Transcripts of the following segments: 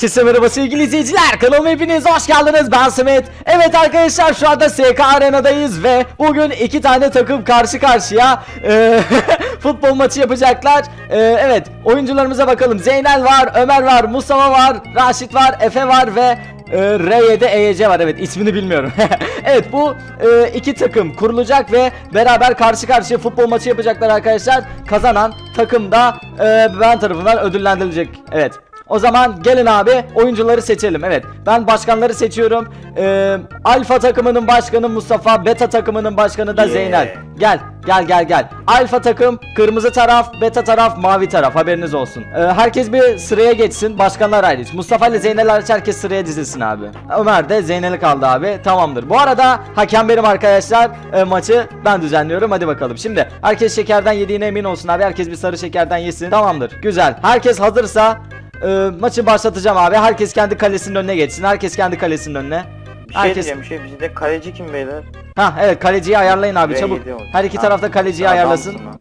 Herkese merhaba sevgili izleyiciler. Kanalıma hepiniz hoş geldiniz. Ben Samet. Evet arkadaşlar şu anda SK Arena'dayız ve bugün iki tane takım karşı karşıya e, futbol maçı yapacaklar. E, Evet oyuncularımıza bakalım. Zeynel var, Ömer var, Mustafa var, Raşit var, Efe var ve e, R7 EYC var. Evet ismini bilmiyorum. Evet bu e, iki takım kurulacak ve beraber karşı karşıya futbol maçı yapacaklar arkadaşlar. Kazanan takım da e, ben tarafından ödüllendirilecek. Evet o zaman gelin abi oyuncuları seçelim. Evet ben başkanları seçiyorum. Ee, Alfa takımının başkanı Mustafa, Beta takımının başkanı da Yeah. Zeynel. Gel gel gel gel. Alfa takım kırmızı taraf, Beta taraf mavi taraf haberiniz olsun. Ee, herkes bir sıraya geçsin. Başkanlar hariç. Mustafa ile Zeynel hariç herkes sıraya dizilsin abi. Ömer de Zeynel'e kaldı abi. Tamamdır. Bu arada hakem benim arkadaşlar. Ee, maçı ben düzenliyorum. Hadi bakalım. Şimdi herkes şekerden yediğine emin olsun abi. Herkes bir sarı şekerden yesin. Tamamdır. Güzel. Herkes hazırsa ee, maçı başlatacağım abi. Herkes kendi kalesinin önüne geçsin. Herkes kendi kalesinin önüne. Bir şey Herkes diyeceğim bir şey bizde kaleci kim beyler? Ha evet kaleciyi ayarlayın abi çabuk. Her iki Ha, tarafta kaleciyi adamsın ayarlasın. lan.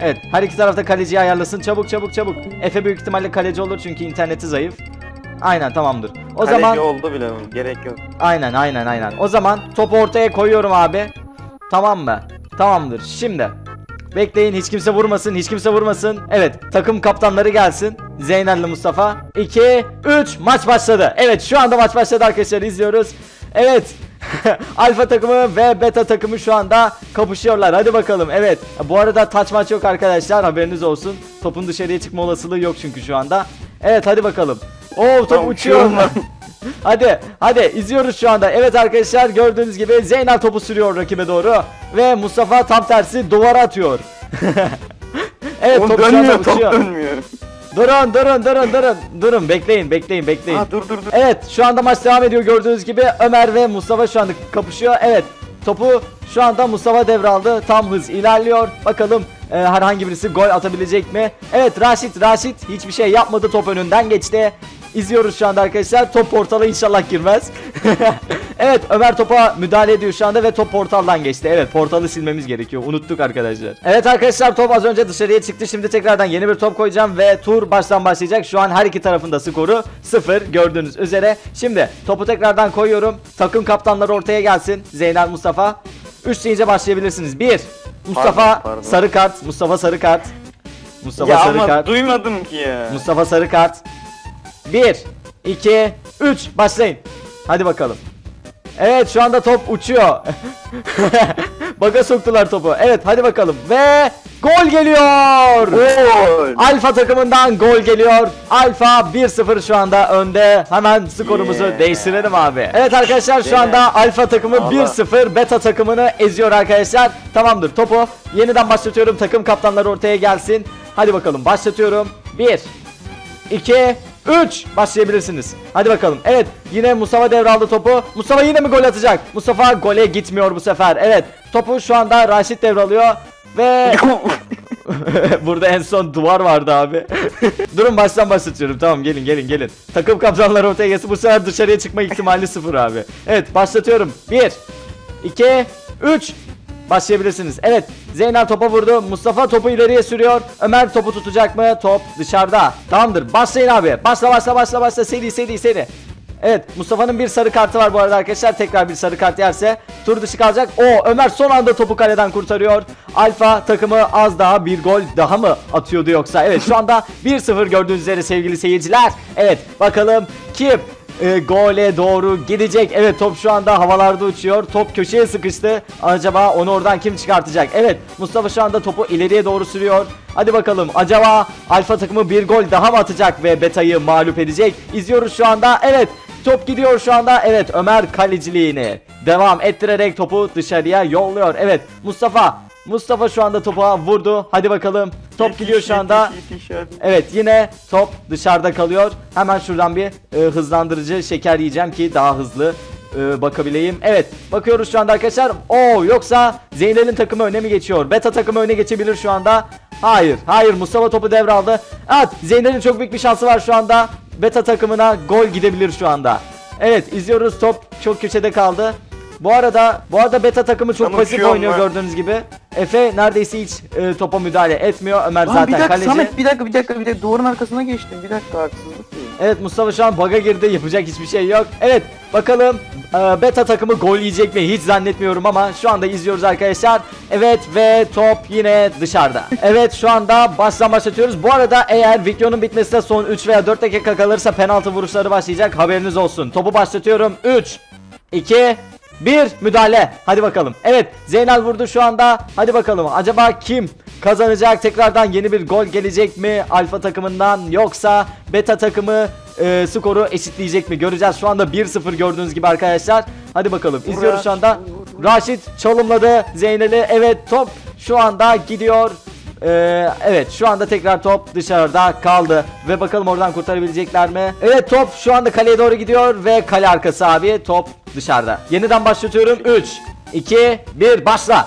Evet her iki tarafta kaleciyi ayarlasın. Çabuk çabuk çabuk. Efe büyük ihtimalle kaleci olur çünkü interneti zayıf. Aynen tamamdır. O kaleci zaman oldu bile gerek yok. aynen aynen aynen. O zaman topu ortaya koyuyorum abi. Tamam mı? Tamamdır. Şimdi Bekleyin hiç kimse vurmasın hiç kimse vurmasın. Evet takım kaptanları gelsin. Zeynel'le Mustafa. 2 3 maç başladı. Evet şu anda maç başladı arkadaşlar izliyoruz. Evet Alfa takımı ve beta takımı şu anda kapışıyorlar. Hadi bakalım evet. Bu arada taç maç yok arkadaşlar haberiniz olsun. Topun dışarıya çıkma olasılığı yok çünkü şu anda. Evet hadi bakalım. Oo top uçuyor. Hadi hadi izliyoruz şu anda. Evet arkadaşlar gördüğünüz gibi Zeynel topu sürüyor rakibe doğru. Ve Mustafa tam tersi duvara atıyor. evet Oğlum top şu anda dönmüyor top uçuyor. dönmüyor. Durun durun durun durun. Durun bekleyin bekleyin bekleyin. Ha dur dur dur. Evet şu anda maç devam ediyor gördüğünüz gibi Ömer ve Mustafa şu anda kapışıyor. Evet topu şu anda Mustafa devraldı. Tam hız ilerliyor. Bakalım e, herhangi birisi gol atabilecek mi? Evet Raşit Raşit hiçbir şey yapmadı top önünden geçti. İzliyoruz şu anda arkadaşlar. Top portala inşallah girmez. evet Ömer topa müdahale ediyor şu anda ve top portaldan geçti. Evet portalı silmemiz gerekiyor. Unuttuk arkadaşlar. Evet arkadaşlar top az önce dışarıya çıktı. Şimdi tekrardan yeni bir top koyacağım ve tur baştan başlayacak. Şu an her iki tarafın da skoru 0 gördüğünüz üzere. Şimdi topu tekrardan koyuyorum. Takım kaptanları ortaya gelsin. Zeynel Mustafa. 3 deyince başlayabilirsiniz. 1 Mustafa Pardon, pardon. sarı kart. Mustafa sarı kart. Mustafa ya sarı ama kart. duymadım ki ya. Mustafa sarı kart. 1 2 3 başlayın. Hadi bakalım. Evet şu anda top uçuyor. Baga soktular topu. Evet hadi bakalım. Ve gol geliyor. Gol. Alfa takımından gol geliyor. Alfa 1-0 şu anda önde. Hemen skorumuzu Yeah. değiştirelim abi. Evet arkadaşlar şu Dene. anda Alfa takımı Allah. 1-0 beta takımını eziyor arkadaşlar. Tamamdır topu yeniden başlatıyorum. Takım kaptanları ortaya gelsin. Hadi bakalım başlatıyorum. 1 2 3 başlayabilirsiniz. Hadi bakalım. Evet yine Mustafa devraldı topu. Mustafa yine mi gol atacak? Mustafa gole gitmiyor bu sefer. Evet topu şu anda Raşit devralıyor. Ve Burada en son duvar vardı abi. Durun baştan başlatıyorum. Tamam gelin gelin gelin. Takım kaptanları ortaya gelsin. Bu sefer dışarıya çıkma ihtimali sıfır abi. Evet başlatıyorum. 1 2 3 Başlayabilirsiniz. Evet Zeynel topa vurdu. Mustafa topu ileriye sürüyor. Ömer topu tutacak mı? Top dışarıda. Tamamdır. Başlayın abi. Başla başla başla başla. Seri seri seri. Evet Mustafa'nın bir sarı kartı var bu arada arkadaşlar. Tekrar bir sarı kart yerse tur dışı kalacak. O Ömer son anda topu kaleden kurtarıyor. Alfa takımı az daha bir gol daha mı atıyordu yoksa? Evet şu anda 1-0 gördüğünüz üzere sevgili seyirciler. Evet bakalım kim e, gole doğru gidecek. Evet top şu anda havalarda uçuyor. Top köşeye sıkıştı. Acaba onu oradan kim çıkartacak? Evet Mustafa şu anda topu ileriye doğru sürüyor. Hadi bakalım acaba Alfa takımı bir gol daha mı atacak ve Beta'yı mağlup edecek? İzliyoruz şu anda. Evet top gidiyor şu anda. Evet Ömer kaleciliğini devam ettirerek topu dışarıya yolluyor. Evet Mustafa Mustafa şu anda topa vurdu. Hadi bakalım. Top gidiyor şu anda. Evet yine top dışarıda kalıyor. Hemen şuradan bir e, hızlandırıcı şeker yiyeceğim ki daha hızlı e, bakabileyim. Evet bakıyoruz şu anda arkadaşlar. Oo yoksa Zeynel'in takımı öne mi geçiyor? Beta takımı öne geçebilir şu anda. Hayır hayır Mustafa topu devraldı. Evet Zeynel'in çok büyük bir şansı var şu anda. Beta takımına gol gidebilir şu anda. Evet izliyoruz top çok köşede kaldı. Bu arada bu arada beta takımı çok Ben pasif oynuyor ben. gördüğünüz gibi. Efe neredeyse hiç e, topa müdahale etmiyor. Ömer Lan zaten bir dakika kaleci. Samet bir dakika bir dakika bir dakika duvarın arkasına geçtim bir dakika haksızlık değil. Evet Mustafa şu an bug'a girdi. Yapacak hiçbir şey yok. Evet bakalım e, beta takımı gol yiyecek mi? Hiç zannetmiyorum ama şu anda izliyoruz arkadaşlar. Evet ve top yine dışarıda. Evet şu anda baştan başlatıyoruz. Bu arada eğer videonun bitmesine son 3 veya 4 dakika kalırsa penaltı vuruşları başlayacak. Haberiniz olsun. Topu başlatıyorum. 3 2 bir müdahale. Hadi bakalım. Evet Zeynel vurdu şu anda. Hadi bakalım. Acaba kim kazanacak? Tekrardan yeni bir gol gelecek mi? Alfa takımından yoksa beta takımı e, skoru eşitleyecek mi? Göreceğiz. Şu anda 1-0 gördüğünüz gibi arkadaşlar. Hadi bakalım. İzliyoruz şu anda. Raşit çalımladı Zeynel'i. Evet top şu anda gidiyor. Ee, evet şu anda tekrar top dışarıda kaldı ve bakalım oradan kurtarabilecekler mi? Evet top şu anda kaleye doğru gidiyor ve kale arkası abi top dışarıda. Yeniden başlatıyorum 3 2 1 başla.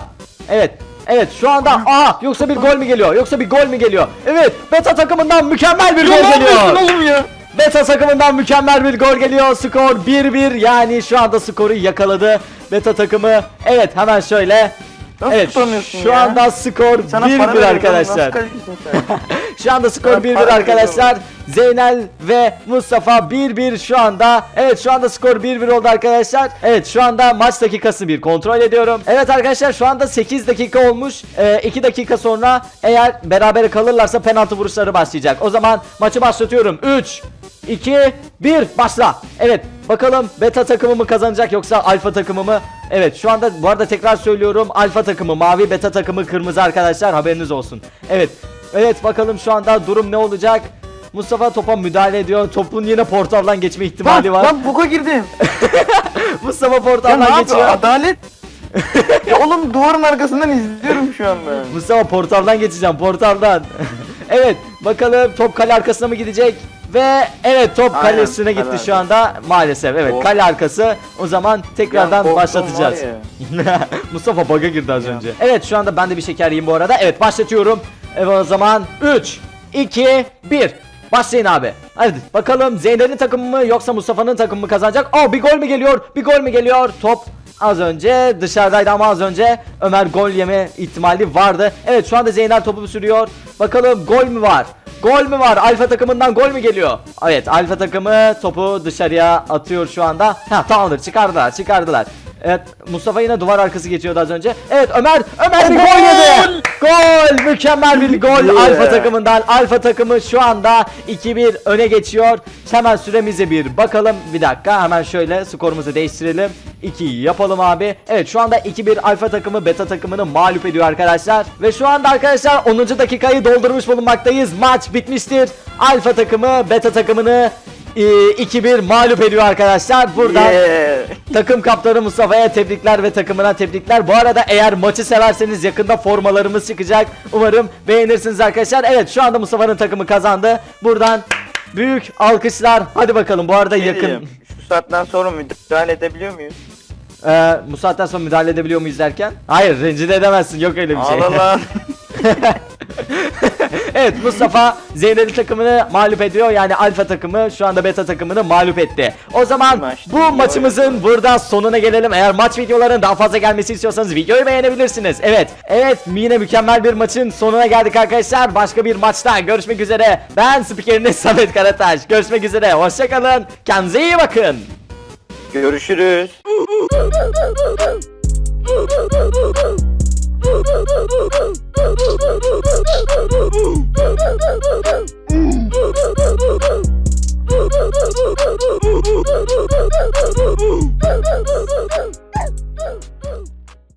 Evet Evet şu anda aa yoksa bir gol mü geliyor? Yoksa bir gol mü geliyor? Evet beta takımından mükemmel bir gol geliyor. oğlum ya? Beta takımından mükemmel bir gol geliyor. Skor 1-1 yani şu anda skoru yakaladı Beta takımı. Evet hemen şöyle Nasıl Evet tutamıyorsun şu ya? anda skor Sana para 1-1 veriyorum, arkadaşlar. Şu anda skor Sana 1-1 para arkadaşlar. Zeynel ve Mustafa 1-1 şu anda. Evet şu anda skor 1-1 oldu arkadaşlar. Evet şu anda maç dakikası bir kontrol ediyorum. Evet arkadaşlar şu anda 8 dakika olmuş. 2 dakika sonra eğer beraber kalırlarsa penaltı vuruşları başlayacak. O zaman maçı başlatıyorum. 3 2 1 başla. Evet bakalım beta takımı mı kazanacak yoksa alfa takımı mı? Evet şu anda bu arada tekrar söylüyorum. Alfa takımı mavi, beta takımı kırmızı arkadaşlar. Haberiniz olsun. Evet. Evet bakalım şu anda durum ne olacak? Mustafa topa müdahale ediyor. Topun yine portaldan geçme ihtimali var. lan buga girdim. Mustafa Ya ne portaldan yapıyor? geçiyor. Adalet. ya oğlum duvarın arkasından izliyorum şu anda. Mustafa portaldan geçeceğim portaldan. evet bakalım top kale arkasına mı gidecek? Ve evet top Aynen, kalesine gitti kale şu anda maalesef. Evet Oh. kale arkası. O zaman tekrardan korktum başlatacağız. var Mustafa bug'a girdi az önce. Evet şu anda ben de bir şeker yiyeyim bu arada. Evet başlatıyorum. Evet o zaman 3 2 1 Başlayın abi. Hadi bakalım Zeynel'in takımı mı yoksa Mustafa'nın takımı mı kazanacak? Oh bir gol mü geliyor? Bir gol mü geliyor? Top az önce dışarıdaydı ama az önce Ömer gol yeme ihtimali vardı. Evet şu anda Zeynel topu sürüyor. Bakalım gol mü var? Gol mü var? Alfa takımından gol mü geliyor? Evet Alfa takımı topu dışarıya atıyor şu anda. Ha tamamdır çıkardılar çıkardılar. Evet Mustafa yine duvar arkası geçiyordu az önce. Evet Ömer Ömer bir gol yedi. Gol mükemmel bir gol Yeah. Alfa takımından. Alfa takımı şu anda 2-1 öne geçiyor. Hemen süremize bir bakalım. Bir dakika hemen şöyle skorumuzu değiştirelim. 2 yapalım abi. Evet şu anda 2-1 Alfa takımı beta takımını mağlup ediyor arkadaşlar. Ve şu anda arkadaşlar 10. dakikayı doldurmuş bulunmaktayız. Maç bitmiştir. Alfa takımı beta takımını 2-1 mağlup ediyor arkadaşlar. Buradan Yeah. Takım kaptanı Mustafa'ya tebrikler ve takımına tebrikler. Bu arada eğer maçı severseniz yakında formalarımız çıkacak. Umarım beğenirsiniz arkadaşlar. Evet şu anda Mustafa'nın takımı kazandı. Buradan büyük alkışlar. Hadi bakalım bu arada Ne yakın. diyeyim? Şu saatten sonra müdahale edebiliyor muyuz? Ee, bu saatten sonra müdahale edebiliyor muyuz derken? Hayır rencide edemezsin yok öyle bir şey. Ağla lan. evet Mustafa Zeynel'i takımını mağlup ediyor. Yani alfa takımı şu anda beta takımını mağlup etti. O zaman Maç bu değil, maçımızın burada sonuna gelelim. Eğer maç videolarının daha fazla gelmesi istiyorsanız videoyu beğenebilirsiniz. Evet. Evet yine mükemmel bir maçın sonuna geldik arkadaşlar. Başka bir maçta görüşmek üzere. Ben spikeriniz Samet Karataş. Görüşmek üzere. Hoşçakalın. Kendinize iyi bakın. Görüşürüz.